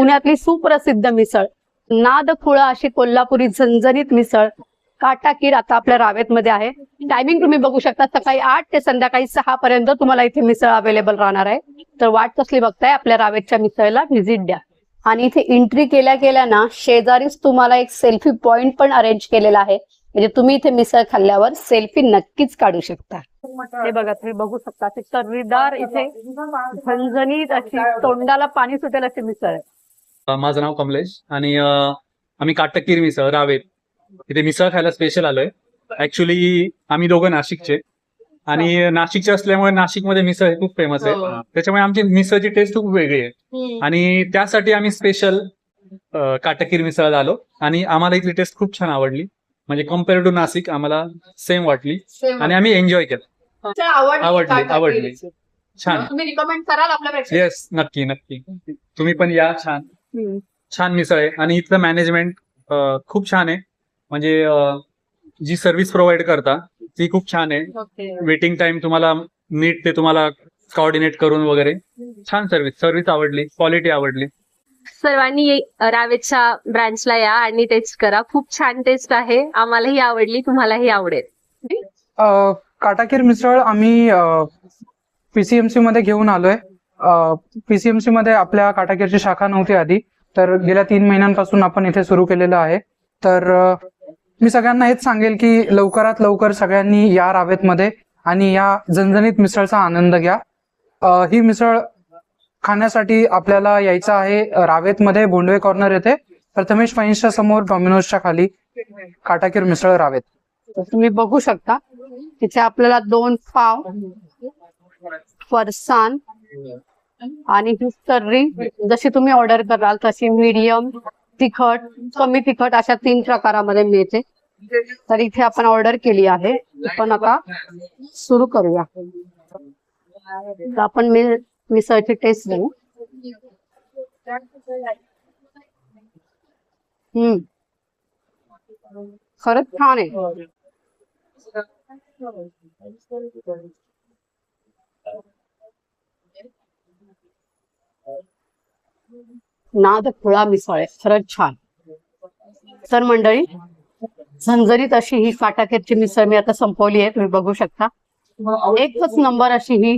पुण्यातली सुप्रसिद्ध मिसळ नादखुळा अशी कोल्हापुरी झणझणीत मिसळ काटाकीर आता आपल्या रावेत मध्ये आहे. टायमिंग तुम्ही बघू शकता सकाळी आठ ते संध्याकाळी सहा पर्यंत तुम्हाला इथे मिसळ अवेलेबल राहणार आहे. तर वाट कसली बघताय आपल्या रावेतच्या मिसळला व्हिजिट द्या. आणि इथे एंट्री केल्या केल्या ना शेजारीच तुम्हाला एक सेल्फी पॉइंट पण अरेंज केलेला आहे. म्हणजे तुम्ही इथे मिसळ खाल्ल्यावर सेल्फी नक्कीच काढू शकता. हे बघा तुम्ही बघू शकता तर्रीदार इथे झणझणीत अशी तोंडाला पाणी सुटेल अशी मिसळ आहे. माझं नाव कमलेश आणि आम्ही काटकीर मिसळ रावेत इथे मिसळ खायला स्पेशल आलोय. ऍक्च्युली आम्ही दोघं नाशिकचे. आणि नाशिकचे असल्यामुळे नाशिकमध्ये मिसळ हे खूप फेमस आहे. हो. त्याच्यामुळे आमची मिसळची टेस्ट खूप वेगळी आहे. आणि त्यासाठी आम्ही स्पेशल काटकीर मिसळ आलो. आणि आम्हाला इथली टेस्ट खूप छान आवडली. म्हणजे कंपेअर टू नाशिक आम्हाला सेम वाटली. आणि आम्ही एन्जॉय केलं. आवडली, आवडली. छान. तुम्ही रिकमेंड कराल येस नक्की नक्की. तुम्ही पण या. छान. छान मिसळ आहे. आणि इथलं मॅनेजमेंट खूप छान आहे. म्हणजे जी सर्व्हिस प्रोव्हाइड करता ती खूप छान आहे. वेटिंग टाइम तुम्हाला नीट ते तुम्हाला कॉर्डिनेट करून वगैरे. छान सर्व्हिस सर्व्हिस आवडली क्वालिटी आवडली. सर्वांनी ये- रावेतच्या ब्रांचला या आणि टेस्ट करा. खूप छान टेस्ट आहे. आम्हालाही आवडली तुम्हालाही आवडेल. काटाकीर मिसळ आम्ही पीसीएमसी मध्ये घेऊन आलोय. पीसीएमसी मध्ये आपल्या काटाकीरची शाखा नव्हती आधी तर गेल्या तीन महिन्यांपासून आपण इथे सुरू केलेलं आहे. तर मी सगळ्यांना हेच सांगेल की लवकरात लवकर सगळ्यांनी या रावेत मध्ये आणि या झणझणीत मिसळचा आनंद घ्या. ही मिसळ खाण्यासाठी आपल्याला यायचं आहे रावेत मध्ये भोंडवे कॉर्नर येथे. प्रथमेश फाईन्सच्या समोर डॉमिनोजच्या खाली काटाकीर मिसळ रावेत. तुम्ही बघू शकता तिथे आपल्याला दोन पाव फरसान आणि ही तर्री जशी तुम्ही ऑर्डर कराल तशी मीडियम तिखट कमी तिखट अशा तीन प्रकारामध्ये मिळते. तर इथे आपण ऑर्डर केली आहे. पण आता सुरू करूया. तर आपण मी मिसळची टेस्ट घेऊ हम्म. खरंच छान आहे. नाद खुळा मिसळ आहे. खरंच छान. तर मंडळी झंझरीत अशी ही काटाखेरची मिसळ मी आता संपवली आहे. तुम्ही बघू शकता. एकच नंबर अशी ही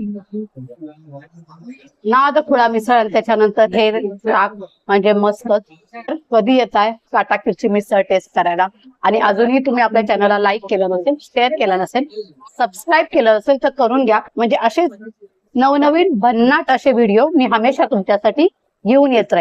नाद खुळा मिसळ आणि त्याच्यानंतर हे राग म्हणजे मस्तच तर कधी येत आहे काटाखेरची मिसळ टेस्ट करायला. आणि अजूनही तुम्ही आपल्या चॅनलला लाईक केलं नसेल शेअर केलं नसेल सबस्क्राईब केलं असेल तर करून घ्या. म्हणजे असे नवनवीन भन्नाट असे व्हिडिओ मी हमेशा तुमच्यासाठी घेऊन येत राहील